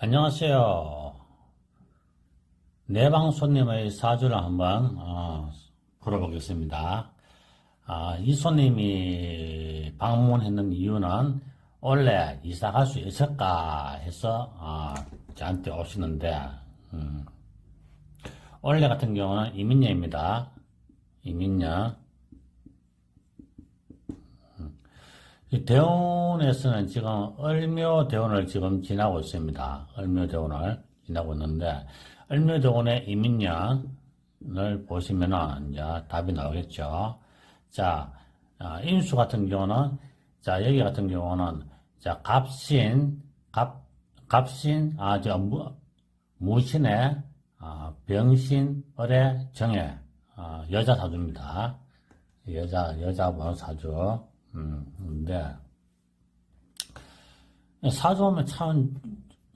안녕하세요. 내방 손님의 사주를 한번 어, 풀어보겠습니다. 아, 이 손님이 방문했는 이유는 원래 이사 갈 수 있을까 해서 어, 저한테 오시는데 음, 원래 같은 경우는 이민녀입니다. 이민녀. 이 대원에서는 지금 을묘 대원을 지금 지나고 있습니다. 을묘 대원을 지나고 있는데 을묘 대원의 이민년을 보시면은 이제 답이 나오겠죠. 자, 아, 인수 같은 경우는 자 여기 같은 경우는 자 갑신 갑 갑신 아저 무신의 아, 병신 을의 정해 아, 여자 사주입니다. 여자 여자 번 사주. 음, 근데, 사주 보면 참,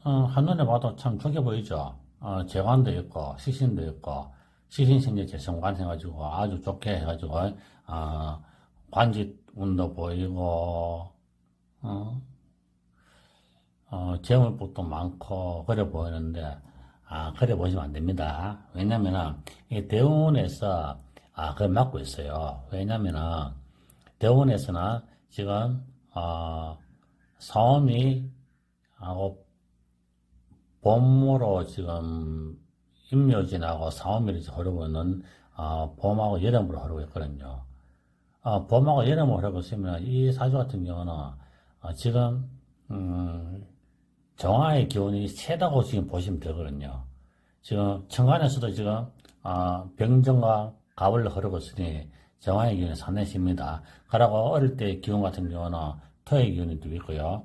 어, 한눈에 봐도 참 좋게 보이죠. 어, 재관도 있고, 시신도 있고, 시신생제 재성관 해가지고 아주 좋게 해가지고, 어, 관직운도 보이고, 어, 어, 재물복도 많고, 그래 보이는데, 아, 그래 보시면 안 됩니다. 왜냐면은, 이 대원에서, 아, 그걸 막고 있어요. 왜냐면은, 대원에서는 지금 어, 사오미 하고 봄으로 지금 임묘진하고 사오미를 흐르고 있는 어, 봄하고 여름으로 흐르고 있거든요. 어, 봄하고 여름으로 흐르고 있으면 이 사주 같은 경우는 어, 지금 음, 정화의 기운이 세다고 지금 보시면 되거든요. 지금 청간에서도 지금 어, 병정과 가을로 흐르고 있으니 정화의 기운이 상당히 셉니다. 그러고 어릴 때 기운 같은 경우는 토의 기운이 또 있고요.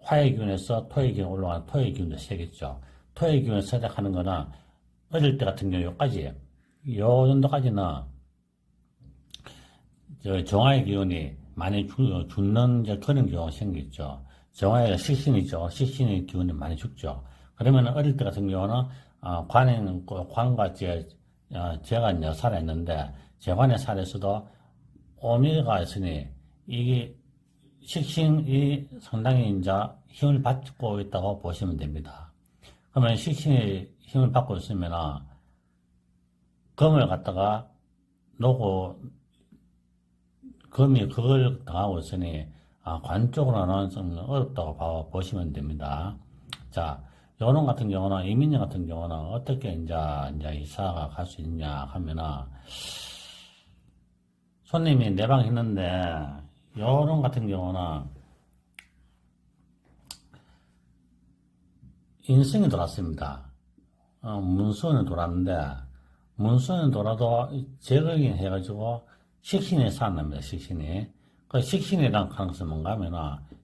화의 기운에서 토의 기운 올라가는 토의 기운도 세겠죠. 토의 기운을 시작하는 거는 어릴 때 같은 경우 요까지, 요 정도까지는 저 정화의 기운이 많이 죽, 죽는 그런 경우가 생기죠. 정화의 식신이죠. 식신의 기운이 많이 죽죠. 그러면 어릴 때 같은 경우는 어, 관에는 관과 제, 어, 제가 이제 살아있는데 재관의 살에서도 오미가 있으니 이게 식신이 상당히 이제 힘을 받고 있다고 보시면 됩니다. 그러면 식신이 힘을 받고 있으면 금을 갖다가 놓고 금이 그걸 당하고 있으니 아, 관 쪽으로는 좀 어렵다고 봐- 보시면 됩니다. 자, 요런 같은 경우는 이민영 같은 경우는 어떻게 이제 이제 이사가 갈 수 있냐 하면은 손님이 내방 했는데 요런 같은 경우는 인승이 돌았습니다. 어, 문수는 돌았는데 문수는 돌아도 제거긴 해가지고 식신이 살아납니다. 식신이 그 식신이란 가능성은 뭔가 하면은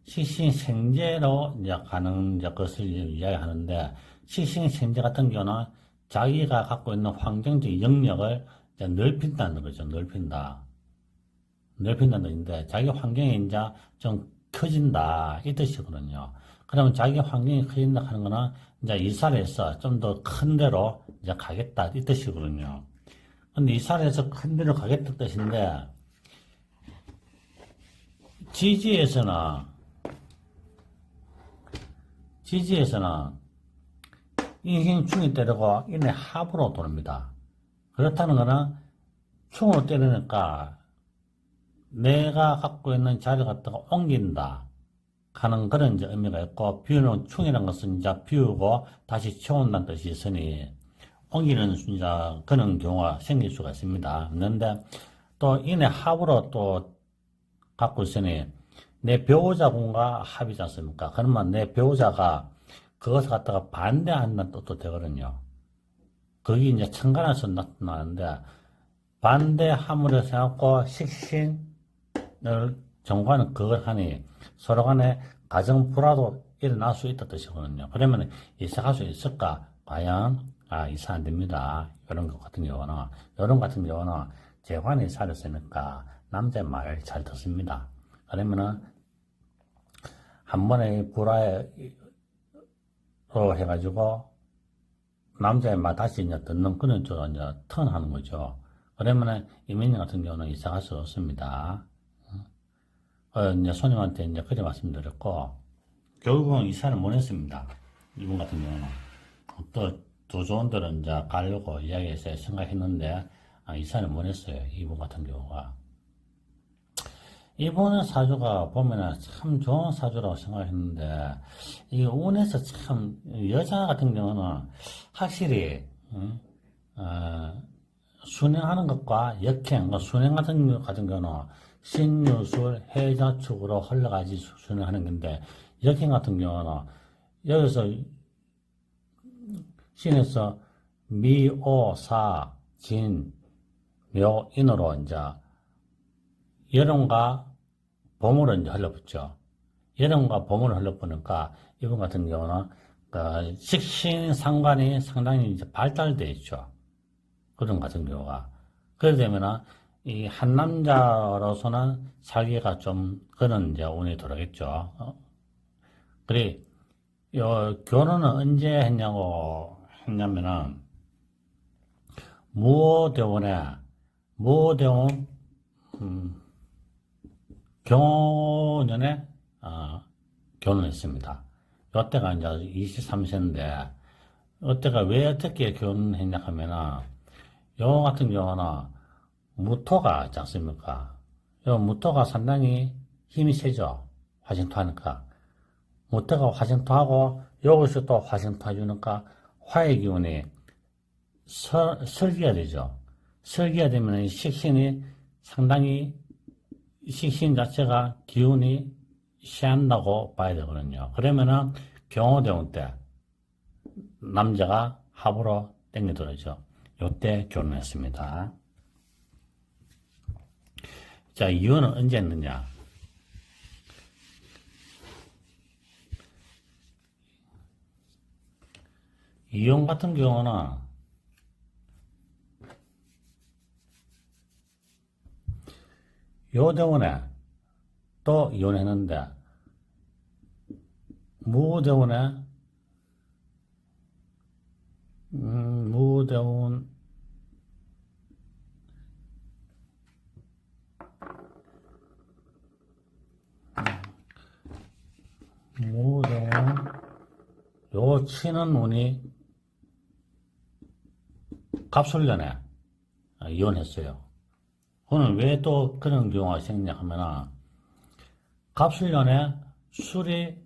식신 생제로 이제 가는 이제 것을 이야기하는데 식신 생제 같은 경우는 자기가 갖고 있는 환경적 영역을 넓힌다는 거죠. 넓힌다. 넓힌다는 뜻인데 자기 환경이 이제 좀 커진다 이 뜻이거든요. 그러면 자기 환경이 커진다 하는 거는 이제 이사를 해서 좀 더 큰 데로 이제 가겠다 이 뜻이거든요. 근데 이사를 해서 큰 데로 가겠다 뜻인데 지지에서는 지지에서는 인생 충이 때리고 이내 합으로 도릅니다. 그렇다는 거는 충으로 때리니까 내가 갖고 있는 자리를 갖다가 옮긴다. 하는 그런 이제 의미가 있고, 비우는 충이라는 것은 이제 비우고 다시 채운다는 뜻이 있으니, 옮기는 이제 그런 경우가 생길 수가 있습니다. 있는데, 또 이내 합으로 또 갖고 있으니, 내 배우자분과 합이지 않습니까? 그러면 내 배우자가 그것을 갖다가 반대한다는 뜻도 되거든요. 거기 이제 천간에서 나타나는데, 반대함으로 해갖고 식신, 을 정관은 그걸 하니 서로 간에 가정 불화도 일어날 수 있다 뜻이거든요. 그러면 이사 갈수 있을까? 과연 아 이사 안 됩니다. 이런 것 같은 경우는 이런 같은 경우는 재관이 살았으니까 남자의 말을 잘 듣습니다. 그러면은 한 번의 불화로 해가지고 남자의 말 다시 이제 듣는 그런 쪽으로 이제 턴하는 거죠. 그러면은 이민희 같은 경우는 이사 갈 수 없습니다. 어, 이제 손님한테 이제 그래 말씀드렸고, 결국은 이사를 못 했습니다. 이분 같은 경우는 또 데는 이제 가려고 이야기해서 생각했는데 아, 이사를 못 했어요. 이분 같은 경우가. 이분의 사주가 보면은 참 좋은 사주라고 생각했는데, 이 운에서 참, 여자 같은 경우는 확실히, 응? 어, 순행하는 것과 역행, 그 순행 같은, 같은 경우는 신유술, 해자 쪽으로 흘러가지 수- 순행하는 건데, 역행 같은 경우는 여기서 신에서 미, 오, 사, 진, 묘, 인으로 이제 여름과 봄으로 이제 흘러붙죠. 여름과 봄으로 흘러보니까 이분 같은 경우는 그 식신 상관이 상당히 이제 발달되어 있죠. 그런 같은 경우가. 그래 되면은 이 한 남자로서는 살기가 좀 그런 이제 운이 들어겠죠. 어? 그래, 요 결혼은 언제 했냐고 했냐면은 무오대원에 무오대원 음, 경호년에 어, 결혼했습니다. 이때가 이제 23세인데 이때가 왜 어떻게 결혼했냐 하면은 요 같은 경우는 무토가 않습니까? 요 무토가 상당히 힘이 세죠. 화생토하니까. 무토가 화생토하고 여기서 또 화생토 해주니까 화의 기운이 설, 설기가 되죠. 설기가 되면 이 식신이 상당히 식신 자체가 기운이 시한다고 봐야 되거든요. 그러면은 경호대원 때 남자가 합으로 땡겨들어죠. 요때 결혼했습니다. 자, 이혼은 언제 했느냐? 이혼 같은 경우는 요대원에 또 이혼했는데 무대원에 음, 무대원 무대원 요 치는 운이 갑술년에 이혼했어요. 오늘 왜또 그런 경우가 생기냐 하면은 갑술년에 술이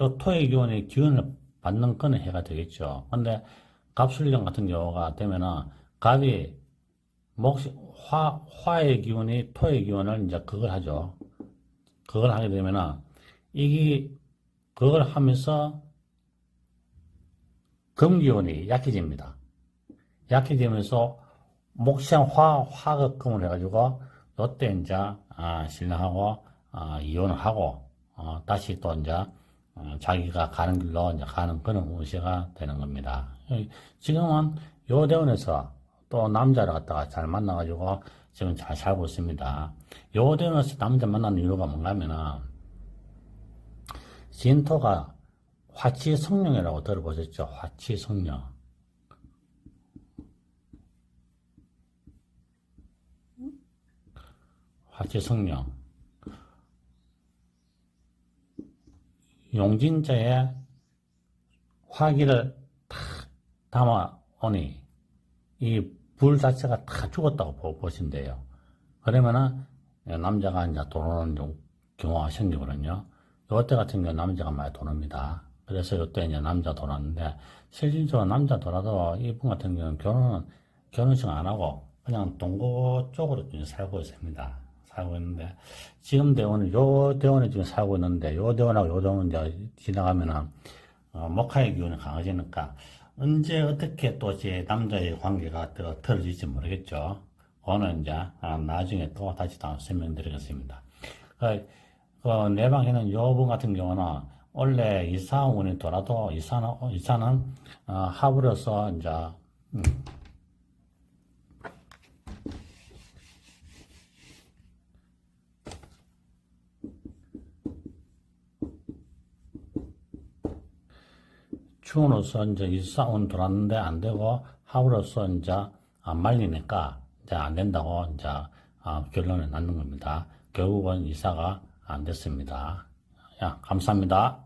요 토의 기운의 기운을 받는 거는 해가 되겠죠. 근데 갑술년 같은 경우가 되면은 갑이 목 화, 화의 기운이 토의 기운을 이제 그걸 하죠. 그걸 하게 되면은 이게 그걸 하면서 금기운이 약해집니다. 약해지면서 목시한 화, 화극금을 해가지고, 요때 이제, 아, 신랑하고, 아, 이혼을 하고, 어, 다시 또 이제, 어, 자기가 가는 길로 이제 가는 그런 운세가 되는 겁니다. 지금은 요 대원에서 또 남자를 갖다가 잘 만나가지고 지금 잘 살고 있습니다. 요 대원에서 남자 만나는 이유가 뭔가 하면은, 진토가 화치성령이라고 들어보셨죠? 화치성령. 화치성령. 용진자에 화기를 탁 담아오니 이 불 자체가 다 죽었다고 보- 보신대요. 그러면은 남자가 이제 돌아오는 경- 경우가 생기거든요. 요때 같은 경우 남자가 많이 도납니다. 그래서 요때 이제 남자 돌았는데 실질적으로 남자 돌아도 이분 같은 경우는 결혼은 결혼식 안 하고 그냥 동고 쪽으로 지금 살고 있습니다. 살고 있는데 지금 대원은 요 대원에 지금 살고 있는데 요 대원하고 요 대원 이제 지나가면은 어, 목화의 기운이 강해지니까 언제 어떻게 또 제 남자의 관계가 또 틀어질지 모르겠죠. 그거는 이제 아, 나중에 또 다시 다 설명드리겠습니다. 그, 그 내방에는 요분 같은 경우는 원래 이사운이 돌아도 이사는 이사는 어, 합으로서 이제 음, 충으로서 이제 이사운 돌았는데 안 되고 합으로서 이제 안 말리니까 이제 안 된다고 이제 아, 결론을 낳는 겁니다. 결국은 이사가 안 됐습니다. 야, 감사합니다.